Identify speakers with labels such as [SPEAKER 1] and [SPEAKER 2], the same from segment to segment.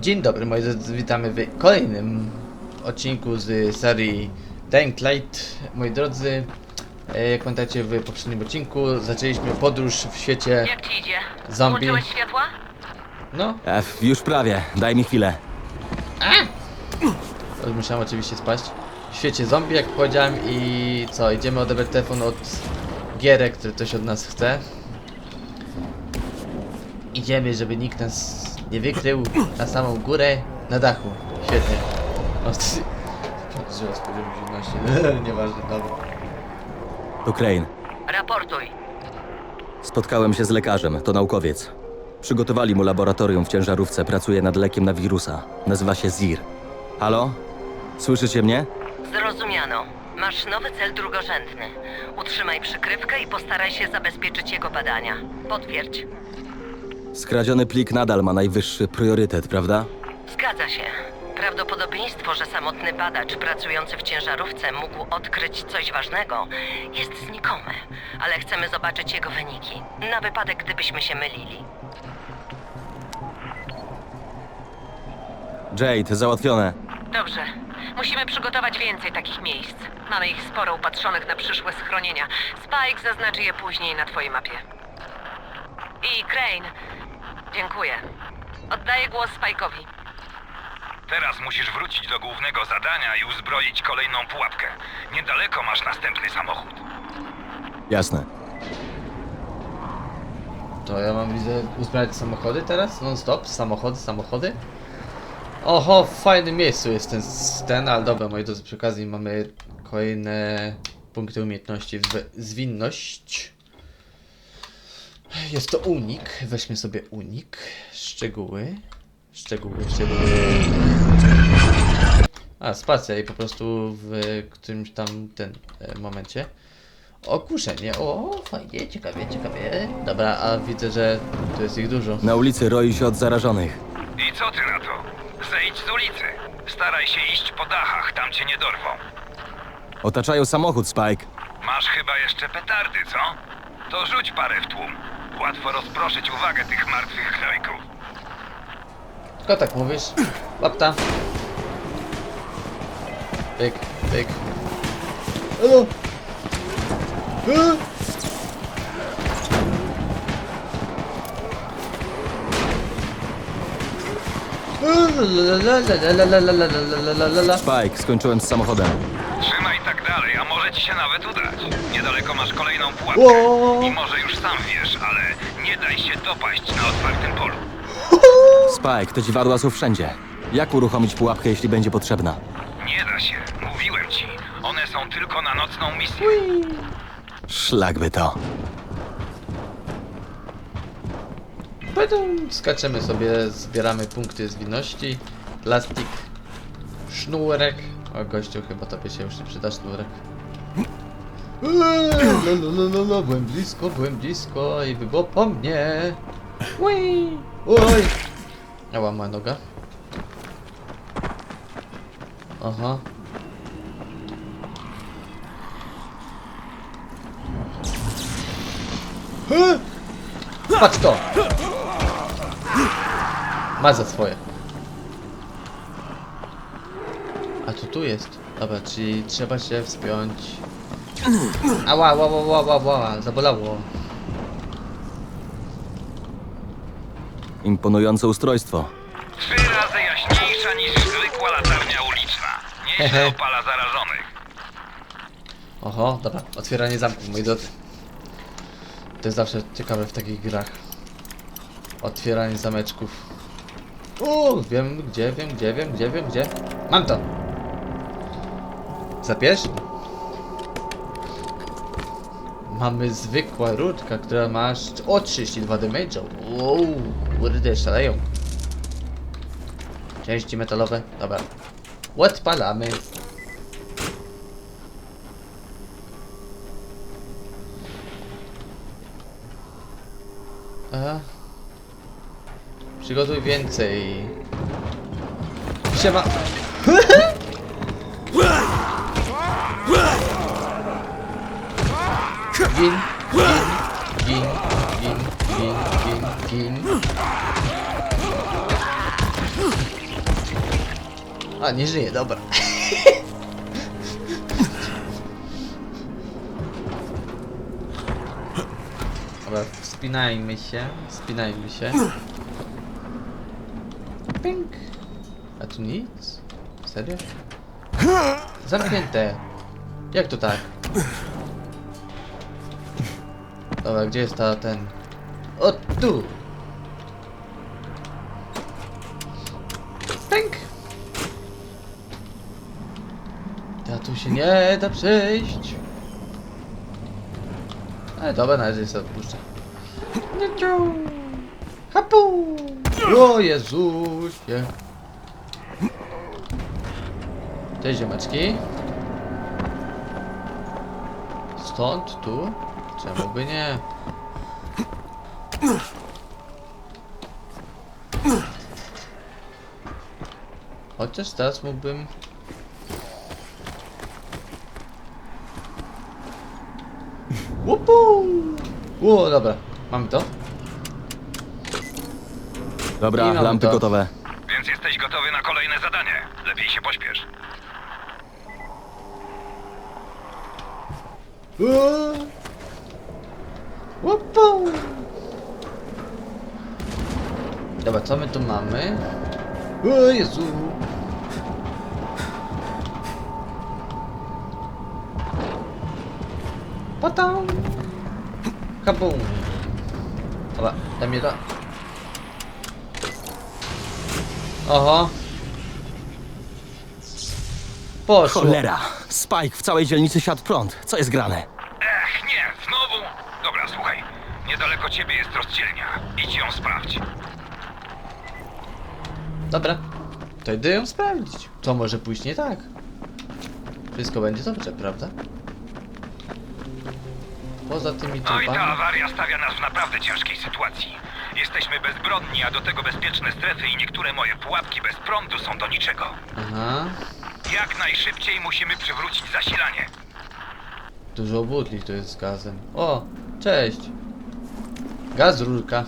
[SPEAKER 1] Dzień dobry moi drodzy, witamy w kolejnym odcinku z serii Dying Light. Moi drodzy, e, jak pamiętacie w poprzednim odcinku zaczęliśmy podróż w świecie,
[SPEAKER 2] Jak ci idzie?
[SPEAKER 1] Zombie.
[SPEAKER 2] Włączyłeś światła?
[SPEAKER 1] no,
[SPEAKER 3] F, już prawie, daj mi chwilę.
[SPEAKER 1] musiałem oczywiście spaść, w świecie zombie jak powiedziałem i co, idziemy odebrać telefon od gierek, który ktoś od nas chce. Idziemy, żeby nikt nas nie wykrył na samą górę, na dachu. Świetnie. O, ty... Że spodziewam zimności. Nieważne, dobra.
[SPEAKER 3] To Crane.
[SPEAKER 2] Raportuj.
[SPEAKER 3] Spotkałem się z lekarzem, to naukowiec. Przygotowali mu laboratorium w ciężarówce, pracuje nad lekiem na wirusa. Nazywa się ZIR. Halo? Słyszycie mnie?
[SPEAKER 2] Zrozumiano. Masz nowy cel drugorzędny. Utrzymaj przykrywkę i postaraj się zabezpieczyć jego badania. Potwierdź.
[SPEAKER 3] Skradziony plik nadal ma najwyższy priorytet, prawda?
[SPEAKER 2] Zgadza się. Prawdopodobieństwo, że samotny badacz pracujący w ciężarówce mógł odkryć coś ważnego, jest znikome, ale chcemy zobaczyć jego wyniki, na wypadek gdybyśmy się mylili.
[SPEAKER 3] Jade, załatwione.
[SPEAKER 4] Dobrze. Musimy przygotować więcej takich miejsc. Mamy ich sporo upatrzonych na przyszłe schronienia. Spike zaznaczy je później na twojej mapie. I Crane. Dziękuję. Oddaję głos Spike'owi.
[SPEAKER 5] Teraz musisz wrócić do głównego zadania i uzbroić kolejną pułapkę. Niedaleko masz następny samochód.
[SPEAKER 3] Jasne.
[SPEAKER 1] To ja mam widzę uzbrać samochody teraz? Non stop, samochody, samochody. Oho, w fajnym miejscu jest ten, ten ale dobra, moi drodzy, przy okazji mamy kolejne punkty umiejętności, w zwinność. Jest to unik, weźmy sobie unik, szczegóły, szczegóły, szczegóły. A, spacja i po prostu w którymś tam ten e, momencie. Ogłuszenie, o fajnie, ciekawie, ciekawie. Dobra, a widzę, że tu jest ich dużo.
[SPEAKER 3] Na ulicy roi się od zarażonych.
[SPEAKER 5] I co ty na to? Zejdź z ulicy. Staraj się iść po dachach, tam cię nie dorwą.
[SPEAKER 3] Otaczają samochód, Spike.
[SPEAKER 5] Masz chyba jeszcze petardy, co? To rzuć parę w tłum. Łatwo rozproszyć uwagę tych martwych gnojków.
[SPEAKER 1] Tylko tak mówisz? Łapta. Pyk, pyk. O! E!
[SPEAKER 3] Spike, skończyłem z samochodem.
[SPEAKER 5] Trzymaj tak dalej, a może ci się nawet udać. Niedaleko masz kolejną pułapkę.
[SPEAKER 1] Ło!
[SPEAKER 5] I może już sam wiesz, ale nie daj się dopaść na otwartym polu.
[SPEAKER 3] Spike, te dziwadła są wszędzie. Jak uruchomić pułapkę, jeśli będzie potrzebna?
[SPEAKER 5] Nie da się. Mówiłem ci. One są tylko na nocną misję.
[SPEAKER 3] Szlak by to.
[SPEAKER 1] Potem skaczemy sobie, zbieramy punkty zwinności, plastik, sznurek. O gościu, chyba tobie się już nie przyda sznurek. Eee, lo, lo, lo, lo, byłem blisko, byłem blisko i by było po mnie. Ui, oj. Ała, moja noga. Aha. He! Patrz to! Ma za swoje. A to tu jest. Dobra, czyli trzeba się wspiąć. Ała, ła, ła, ła, ła, ła, zabolało.
[SPEAKER 3] Imponujące ustrojstwo.
[SPEAKER 5] Trzy razy jaśniejsza niż zwykła latarnia uliczna. Nieźle opala zarażonych.
[SPEAKER 1] Oho, dobra, otwieranie zamków, moi drodzy. To jest zawsze ciekawe w takich grach. Otwieranie zameczków. O, wiem gdzie, wiem gdzie, wiem gdzie, wiem gdzie. Mam to! Za pierwszym. Mamy zwykła rurka, która ma o 32 damage'a. Wow, kurde, szaleją. Części metalowe, dobra. Odpalamy. Aha. Przygotuj więcej. Siema. Win. Win. Gin, gin, gin, gin, gin. A, nie żyje, dobra. Dobra, wspinajmy się, wspinajmy się. Pink. A tu nic? Serio? Zamknięte. Jak to tak? Dobra, gdzie jest ta ten... O, tu! Pęk! Ja tu się nie da przejść. Ale dobra, na razie sobie odpuszczę. Nieciu! Hapu! O Jezusie! Cześć. Stąd, tu? Czemu by nie? Chociaż teraz mógłbym... Łupu! O, dobra. Mamy to?
[SPEAKER 3] Dobra,
[SPEAKER 1] mamy
[SPEAKER 3] lampy
[SPEAKER 1] to.
[SPEAKER 3] gotowe.
[SPEAKER 5] Więc jesteś gotowy na kolejne zadanie. Lepiej się pośpiesz.
[SPEAKER 1] O! Łupu! Dobra, co my tu mamy? O Jezu! Patam! Kabum! Dobra, daj mi to. Oho! Poszło!
[SPEAKER 3] Cholera! Spike w całej dzielnicy siadł prąd. Co jest grane?
[SPEAKER 5] Ech, nie, znowu? Dobra, słuchaj. Niedaleko ciebie jest rozdzielnia. Idź ją sprawdź.
[SPEAKER 1] Dobra, to idę ją sprawdzić. Co może pójść nie tak? Wszystko będzie dobrze, prawda? Poza tymi
[SPEAKER 5] No i ta
[SPEAKER 1] trupami.
[SPEAKER 5] awaria stawia nas w naprawdę ciężkiej sytuacji. Jesteśmy bezbronni, a do tego bezpieczne strefy i niektóre moje pułapki bez prądu są do niczego.
[SPEAKER 1] Aha,
[SPEAKER 5] Jak najszybciej musimy przywrócić zasilanie.
[SPEAKER 1] dużo butli tu jest z gazem. O, cześć. Gaz rurka.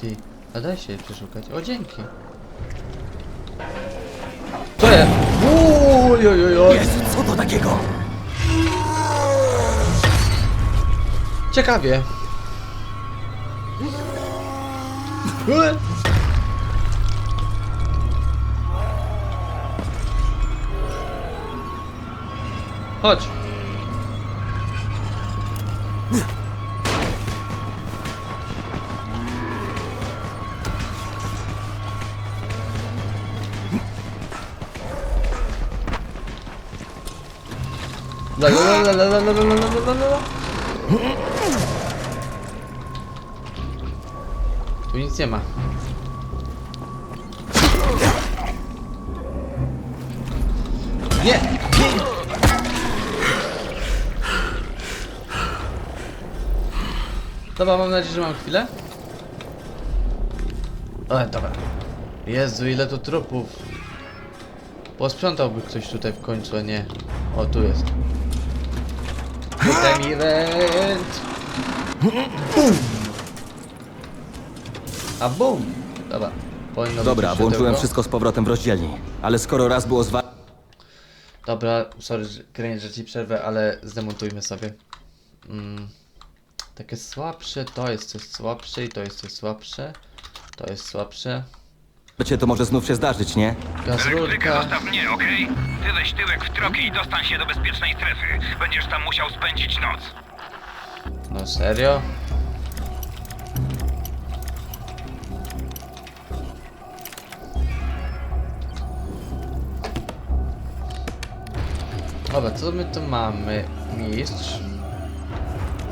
[SPEAKER 1] Ty, a daj się przeszukać. O, dzięki. Co jest? Oj.
[SPEAKER 3] Jezu, co to takiego?
[SPEAKER 1] Ciekawie. Ue. Chodź. La la la la la la la la la la la. Tu nic nie ma. Nie! Dobra, mam nadzieję, że mam chwilę. O, dobra. Jezu, ile tu trupów. Posprzątałby ktoś tutaj w końcu, a nie. O, tu jest. Ten event! A bum! Dobra. Powinno być
[SPEAKER 3] Dobra,
[SPEAKER 1] już
[SPEAKER 3] włączyłem
[SPEAKER 1] światełko.
[SPEAKER 3] wszystko z powrotem w rozdzielni. Ale skoro raz było zwa...
[SPEAKER 1] Dobra, sorry, że- Kręć, że ci przerwę, ale zdemontujmy sobie. Mm, takie słabsze, to jest coś słabsze i to jest coś słabsze. To jest słabsze.
[SPEAKER 3] Cię to może znów się zdarzyć, nie?
[SPEAKER 5] Elektrykę
[SPEAKER 1] Gazrurka.
[SPEAKER 5] zostaw mnie, okej? Ty weź tyłek w troki i dostań się do bezpiecznej strefy. Będziesz tam musiał spędzić noc.
[SPEAKER 1] No serio? Dobra, co my tu mamy? Mistrz.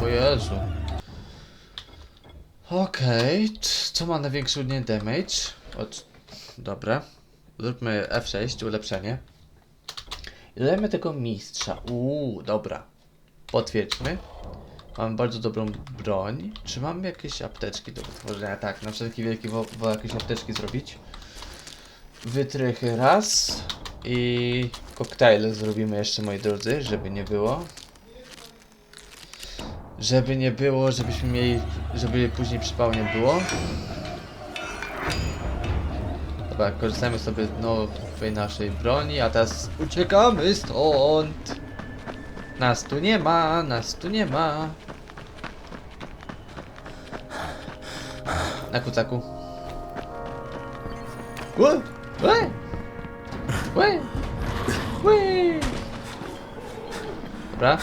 [SPEAKER 1] O Jezu. Okej, c- co ma największy nie damage? Od... Dobra. Zróbmy F6, ulepszenie. Ile mamy tego mistrza? Uuu, dobra. Potwierdźmy. Mam bardzo dobrą broń. Czy mam jakieś apteczki do wytworzenia? Tak, na wszelki wielki wo, wo jakieś apteczki zrobić. Wytrychy raz. I koktajle zrobimy jeszcze, moi drodzy, żeby nie było. Żeby nie było, żebyśmy mieli, żeby później przypału nie było. Dobra, korzystamy sobie z nowej naszej broni, a teraz uciekamy stąd. Nas tu nie ma, nas tu nie ma. Na kucaku. Łe! Łe! Łe! Łe! Dobra.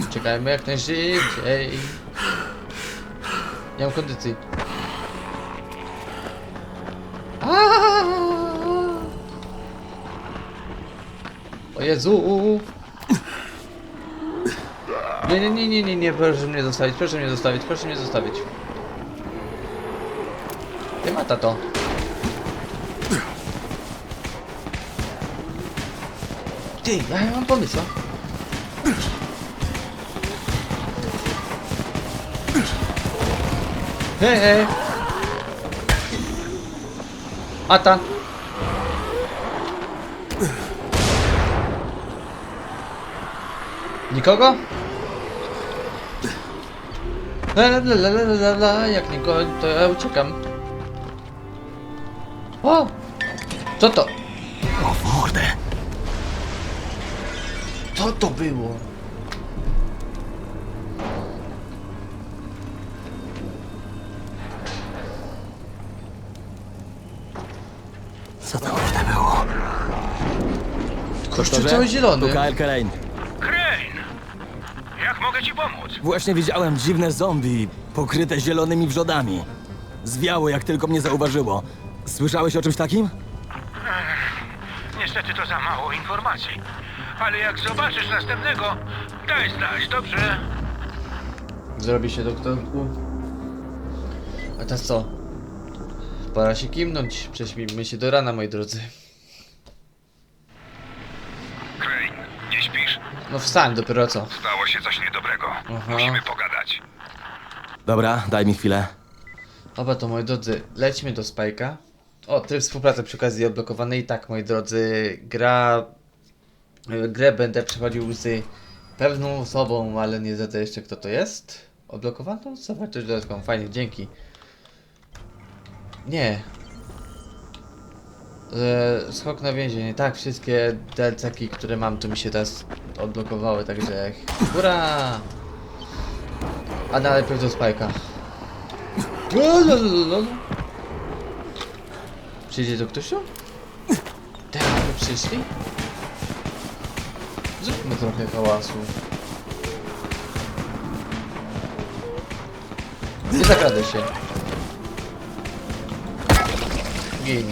[SPEAKER 1] Uciekajmy jak najszybciej. Nie mam kondycji. Aaaa! O Jezu! Nie, nie, nie, nie, nie, nie, proszę mnie zostawić, proszę mnie zostawić, proszę mnie zostawić. Ty ma tato. Ty, ja mam pomysł. Hej, hej. Ata. Nikogo? La, jak nikogo, to ja uciekam. O! Co to? Co to było?
[SPEAKER 3] Co to kurde było?
[SPEAKER 1] Kościół cały zielony.
[SPEAKER 3] Tu Kane.
[SPEAKER 5] Crane! Jak mogę ci pomóc?
[SPEAKER 3] Właśnie widziałem dziwne zombie pokryte zielonymi wrzodami. Zwiało jak tylko mnie zauważyło. Słyszałeś o czymś takim?
[SPEAKER 5] Niestety to za mało informacji. Ale jak zobaczysz następnego, daj znać, dobrze?
[SPEAKER 1] Zrobi się doktorku. A teraz co? Pora się kimnąć. Prześpimy się do rana, moi drodzy.
[SPEAKER 5] Crane, nie śpisz?
[SPEAKER 1] No wstań dopiero co.
[SPEAKER 5] Stało się coś niedobrego.
[SPEAKER 1] Aha.
[SPEAKER 5] Musimy pogadać.
[SPEAKER 3] Dobra, daj mi chwilę.
[SPEAKER 1] Dobra, to moi drodzy, lećmy do Spike'a. O, tryb współpracy przy okazji odblokowany. I tak, moi drodzy, gra... e, Grę będę przechodził z pewną osobą, ale nie zdradzę jeszcze kto to jest. Odblokowaną? Zobaczysz dodatkową. Fajnie, dzięki. Nie. E, skok na więzienie. Tak, wszystkie DLC-ki, które mam, to mi się teraz odblokowały, także hurra! A do Spike'a. Lalalala. Przyjdzie to ktoś? Teraz przyszli? Zróbmy trochę hałasu. Nie zakradę się. Gin.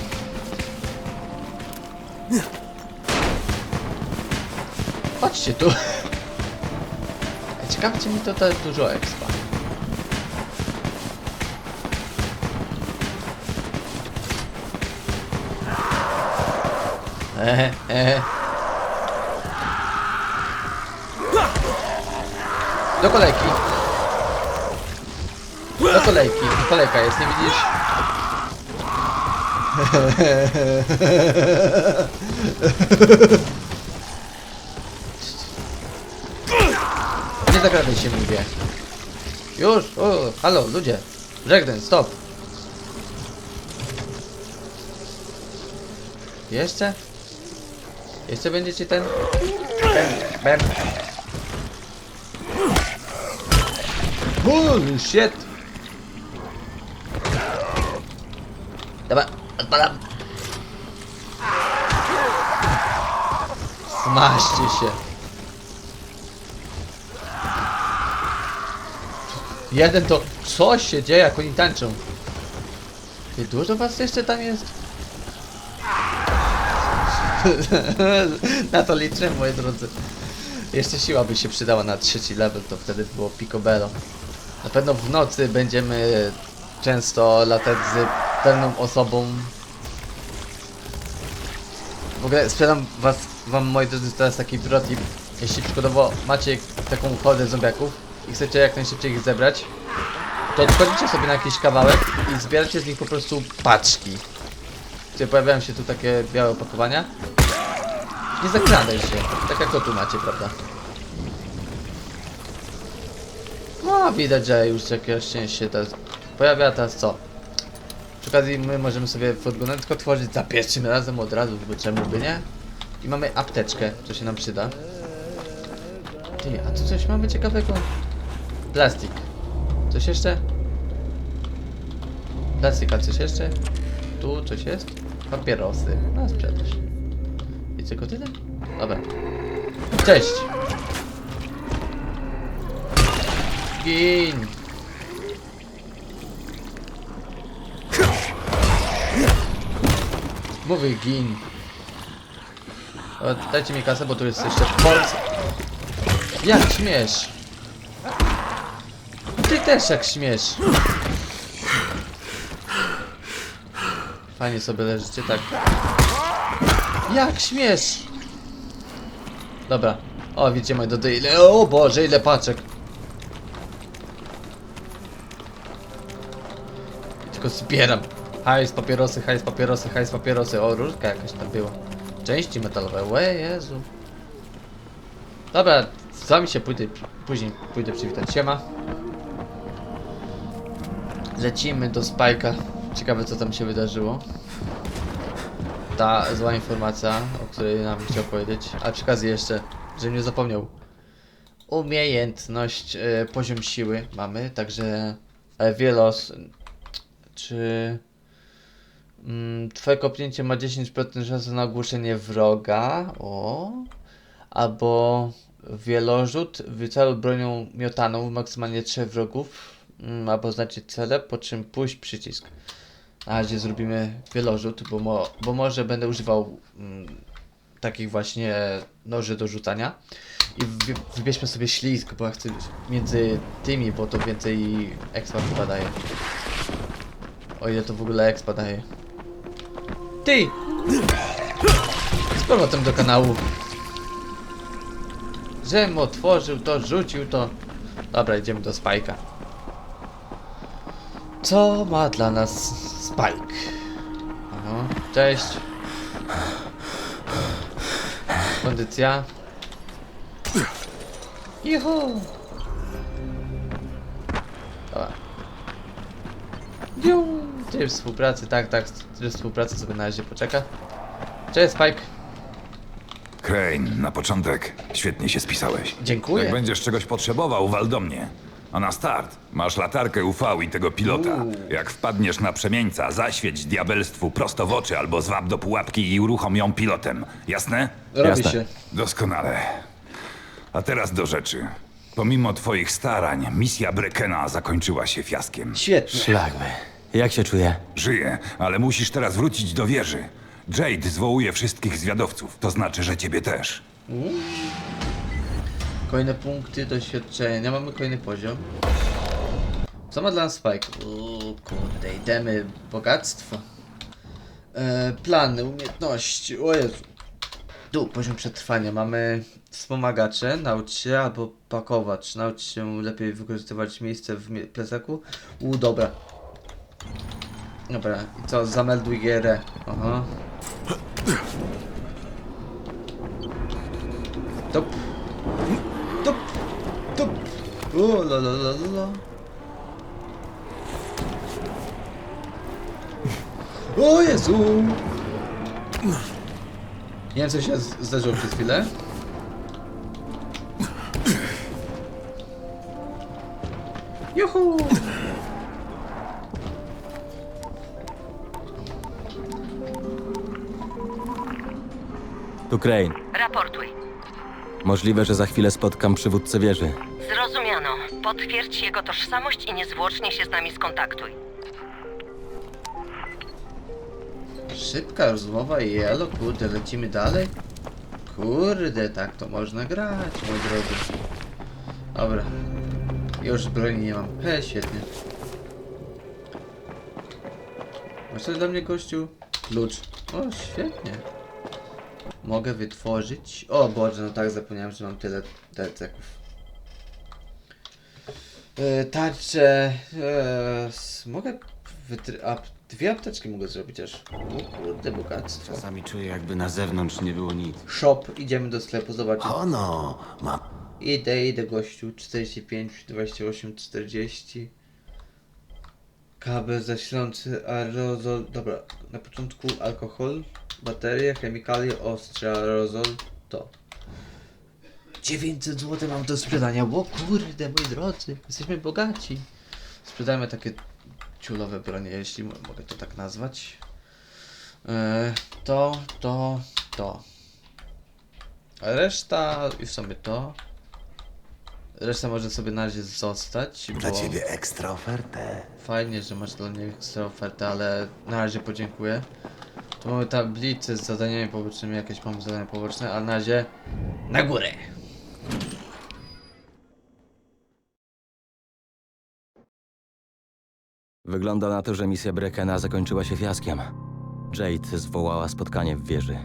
[SPEAKER 1] Chodźcie tu. Ciekawe, czy mi to da dużo expa. Ehe, ehe. Do kolejki. Do kolejki. Kolejka jest, nie widzisz? Nie zakradaj się, mówię. Już, o, halo, ludzie. Żegden, stop. Jeszcze? Jeszcze będziecie ten? Bam, bam. Holy shit! Dobra, odpalam. Smaszcie się. Jeden to... Co się dzieje, jak oni tańczą? Ty, dużo was jeszcze tam jest? na to liczę, moi drodzy. Jeszcze siła by się przydała na trzeci level, to wtedy było picobello. Na pewno w nocy będziemy często latać z pewną osobą. W ogóle sprzedam was, wam moi drodzy teraz taki protip. Jeśli przykładowo macie taką hordę zombiaków i chcecie jak najszybciej ich zebrać, to odchodzicie sobie na jakiś kawałek i zbieracie z nich po prostu paczki. Gdzie pojawiają się tu takie białe opakowania. Nie zakradaj się, tak jak to tu macie, prawda? No, widać, że już jakieś szczęście teraz pojawia, teraz co? Przy okazji my możemy sobie furgonetkę otworzyć za pierwszym razem od razu, bo czemu by nie? I mamy apteczkę, co się nam przyda. Ty, a tu coś mamy ciekawego? Plastik. Coś jeszcze? Plastik, a coś jeszcze? Tu coś jest? Papierosy. Na sprzedaż. I tylko tyle? Dobra. Cześć! Gin! Mówię gin. O, dajcie mi kasę, bo tu jest jeszcze w Polsce. Jak śmiesz? Ty też jak śmiesz. Fajnie sobie leżycie, tak. Jak śmiesz? Dobra. O, widzicie moje dody, ile... O Boże, ile paczek. Tylko zbieram. Hajs, papierosy, hajs, papierosy, hajs, papierosy. O, rurka jakaś tam była. Części metalowe. Łe, Jezu. Dobra, z wami się pójdę, później pójdę przywitać. Siema. Lecimy do Spajka. Ciekawe co tam się wydarzyło. Ta zła informacja, o której nam chciał powiedzieć. A przy jeszcze, żebym nie zapomniał. Umiejętność, e, poziom siły mamy, także e, wielos. Czy mm, twoje kopnięcie ma 10% szansy na ogłuszenie wroga? O. Albo wielorzut, wyceluj bronią miotaną maksymalnie 3 wrogów, mm, albo znaczyć cele, po czym puść przycisk. Na razie zrobimy wielorzut, bo, mo, bo może będę używał mm, takich właśnie noży do rzucania. I wy, wybierzmy sobie ślizg, bo ja chcę między tymi, bo to więcej expa chyba daje. O ile to w ogóle expa daje. Ty! Z powrotem do kanału. Żem otworzył to, rzucił to. Dobra, idziemy do Spajka. Co ma dla nas Spike? Aha, cześć. Kondycja. Juhu! Tryb współpracy, tak, tak, tryb współpracy sobie na razie poczeka. Cześć Spike.
[SPEAKER 5] Crane, na początek świetnie się spisałeś.
[SPEAKER 1] Dziękuję.
[SPEAKER 5] Jak będziesz czegoś potrzebował, wal do mnie. A na start masz latarkę UV i tego pilota. Jak wpadniesz na przemieńca, zaświeć diabelstwu prosto w oczy albo zwab do pułapki i uruchom ją pilotem. Jasne?
[SPEAKER 1] Robi
[SPEAKER 3] Jasne.
[SPEAKER 1] się.
[SPEAKER 5] Doskonale. A teraz do rzeczy. Pomimo twoich starań, misja Brekena zakończyła się fiaskiem.
[SPEAKER 1] Świetnie.
[SPEAKER 3] Szlagby. Jak się czuję?
[SPEAKER 5] Żyję, ale musisz teraz wrócić do wieży. Jade zwołuje wszystkich zwiadowców, to znaczy, że ciebie też.
[SPEAKER 1] Kolejne punkty doświadczenia. Mamy kolejny poziom. Co ma dla nas Spike? Uuu, kurde, idemy. Bogactwo. E, plany, umiejętności. O Jezu. Tu, poziom przetrwania. Mamy wspomagacze, naucz się, albo pakowacz. Naucz się lepiej wykorzystywać miejsce w mie- plecaku. U, dobra. Dobra, i co? Zamelduj gierę. Aha. Top. Tup, tup. O, la la la la. O Jezu! Nie wiem co się zdarzyło przez chwilę.
[SPEAKER 3] Tu Crane.
[SPEAKER 6] Raportuj.
[SPEAKER 3] Możliwe, że za chwilę spotkam przywódcę wieży.
[SPEAKER 6] Zrozumiano. Potwierdź jego tożsamość i niezwłocznie się z nami skontaktuj.
[SPEAKER 1] Szybka rozmowa i elo, kurde, lecimy dalej. Kurde, tak to można grać, moi drodzy. Dobra. Już broni nie mam. He, świetnie. Masz coś dla mnie, gościu? Klucz. O, świetnie. Mogę wytworzyć... O Boże, no tak, zapomniałem, że mam tyle delceków. E, tarcze... S- mogę... A, dwie apteczki mogę zrobić aż. O kurde, bogactwo.
[SPEAKER 7] Czasami czuję, jakby na zewnątrz nie było nic.
[SPEAKER 1] Shop, idziemy do sklepu, zobaczyć.
[SPEAKER 7] Ono, ma...
[SPEAKER 1] Idę, idę gościu. 45, 28, 40. Kabel zasilający aerozol. Dobra, na początku alkohol, baterie, chemikalie, ostrze, aerozol. To. 900 zł mam do sprzedania. O kurde, moi drodzy, jesteśmy bogaci. Sprzedajmy takie ciulowe bronie, jeśli mo- mogę to tak nazwać. E, to, to, to. A reszta i w sumie to. Reszta może sobie na razie zostać.
[SPEAKER 7] Dla
[SPEAKER 1] bo
[SPEAKER 7] ciebie ekstra ofertę.
[SPEAKER 1] Fajnie, że masz dla mnie ekstra ofertę, ale na razie podziękuję. Tu mamy tablice z zadaniami pobocznymi, jakieś mamy zadania poboczne, a na razie na górę.
[SPEAKER 3] Wygląda na to, że misja Brekena zakończyła się fiaskiem. Jade zwołała spotkanie w wieży.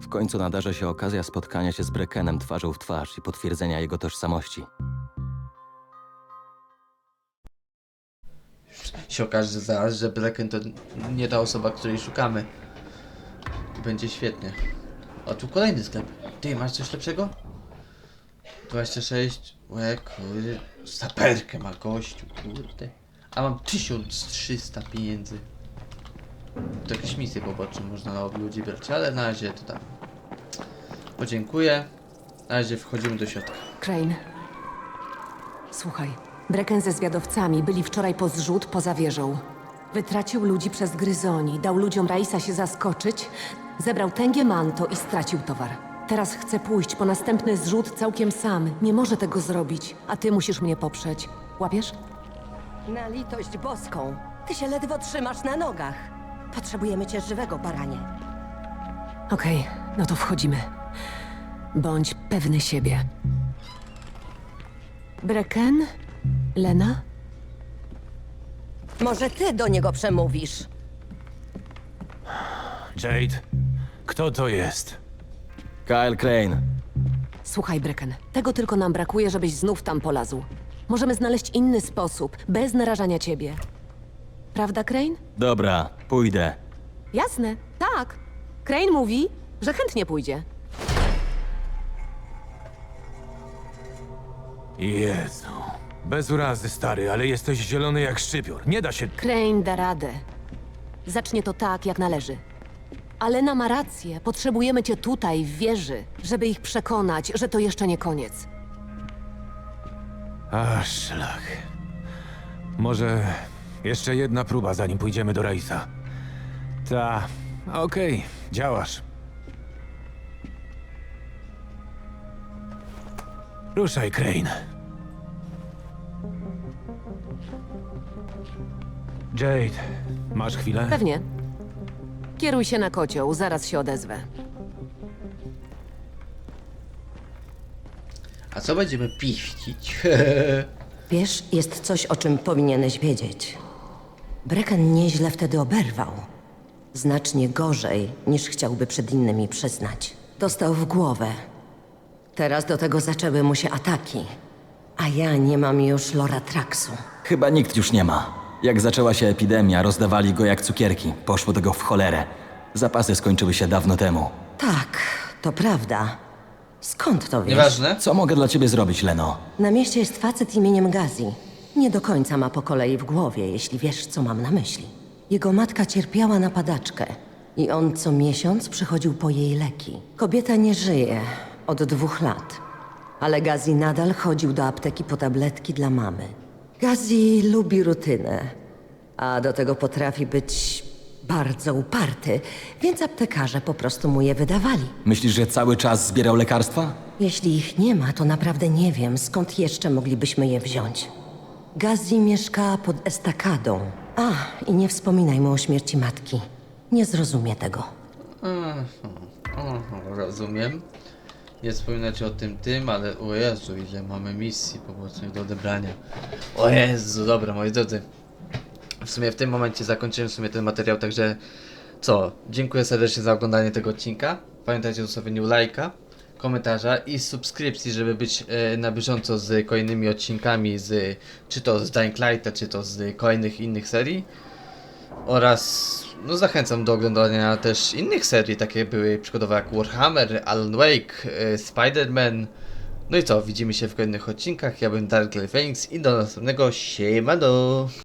[SPEAKER 3] W końcu nadarzy się okazja spotkania się z Brekenem twarzą w twarz i potwierdzenia jego tożsamości.
[SPEAKER 1] się okaże zaraz, że Bracken to nie ta osoba, której szukamy. Będzie świetnie. O, tu kolejny sklep. Ty, masz coś lepszego? 26, łe, kurde, saperkę ma gościu, kurde. A mam 1300 pieniędzy. To jakieś misje poboczne można od ludzi brać, ale na razie to tam. Podziękuję. Na razie wchodzimy do środka.
[SPEAKER 8] Crane. Słuchaj, Brecken ze zwiadowcami byli wczoraj po zrzut poza wieżą. Wytracił ludzi przez gryzoni, dał ludziom Raisa się zaskoczyć, zebrał tęgie manto i stracił towar. Teraz chce pójść po następny zrzut całkiem sam. Nie może tego zrobić, a ty musisz mnie poprzeć. Łapiesz?
[SPEAKER 6] Na litość boską. Ty się ledwo trzymasz na nogach. Potrzebujemy cię żywego, baranie.
[SPEAKER 8] Okej, no to wchodzimy. Bądź pewny siebie. Brecken? Lena?
[SPEAKER 6] Może ty do niego przemówisz.
[SPEAKER 9] Jade, kto to jest?
[SPEAKER 3] Kyle Crane.
[SPEAKER 8] Słuchaj, Brecken, tego tylko nam brakuje, żebyś znów tam polazł. Możemy znaleźć inny sposób, bez narażania ciebie. Prawda, Crane?
[SPEAKER 3] Dobra, pójdę.
[SPEAKER 8] Jasne, tak. Crane mówi, że chętnie pójdzie.
[SPEAKER 9] Jezu. Bez urazy, stary, ale jesteś zielony jak szczypior. Nie da się...
[SPEAKER 8] Crane da radę. Zacznie to tak, jak należy. Alena ma rację. Potrzebujemy cię tutaj, w wieży, żeby ich przekonać, że to jeszcze nie koniec.
[SPEAKER 9] A, szlak. Może jeszcze jedna próba, zanim pójdziemy do Raisa. Ta... Okej, działasz. Ruszaj, Crane. Jade, masz chwilę?
[SPEAKER 8] Pewnie. Kieruj się na kocioł, zaraz się odezwę.
[SPEAKER 1] A co będziemy piścić?
[SPEAKER 6] Wiesz, jest coś, o czym powinieneś wiedzieć. Brecken nieźle wtedy oberwał. Znacznie gorzej, niż chciałby przed innymi przyznać. Dostał w głowę. Teraz do tego zaczęły mu się ataki. A ja nie mam już Loratraksu.
[SPEAKER 3] Chyba nikt już nie ma. Jak zaczęła się epidemia, rozdawali go jak cukierki. Poszło tego w cholerę. Zapasy skończyły się dawno temu.
[SPEAKER 6] Tak, to prawda. Skąd to wiesz?
[SPEAKER 1] Nieważne.
[SPEAKER 3] Co mogę dla ciebie zrobić, Leno?
[SPEAKER 6] Na mieście jest facet imieniem Gazi. Nie do końca ma po kolei w głowie, jeśli wiesz, co mam na myśli. Jego matka cierpiała na padaczkę i on co miesiąc przychodził po jej leki. Kobieta nie żyje od dwóch lat, ale Gazi nadal chodził do apteki po tabletki dla mamy. Gazi lubi rutynę, a do tego potrafi być bardzo uparty, więc aptekarze po prostu mu je wydawali.
[SPEAKER 3] Myślisz, że cały czas zbierał lekarstwa?
[SPEAKER 6] Jeśli ich nie ma, to naprawdę nie wiem, skąd jeszcze moglibyśmy je wziąć. Gazi mieszka pod estakadą. A, i nie wspominaj mu o śmierci matki. Nie zrozumie tego.
[SPEAKER 1] Aha, rozumiem. Nie wspominać o tym tym, ale o Jezu, ile mamy misji pobocznych do odebrania. O Jezu, dobra, moi drodzy. W sumie w tym momencie zakończyłem w sumie ten materiał, także co? Dziękuję serdecznie za oglądanie tego odcinka. Pamiętajcie o zostawieniu lajka, komentarza i subskrypcji, żeby być e, na bieżąco z kolejnymi odcinkami z czy to z Dying Lighta, czy to z kolejnych innych serii. Oraz no zachęcam do oglądania też innych serii, takie były przykładowo jak Warhammer, Alan Wake, e, Spider-Man, No i co, widzimy się w kolejnych odcinkach. Ja bym Dark Phoenix i do następnego siemano!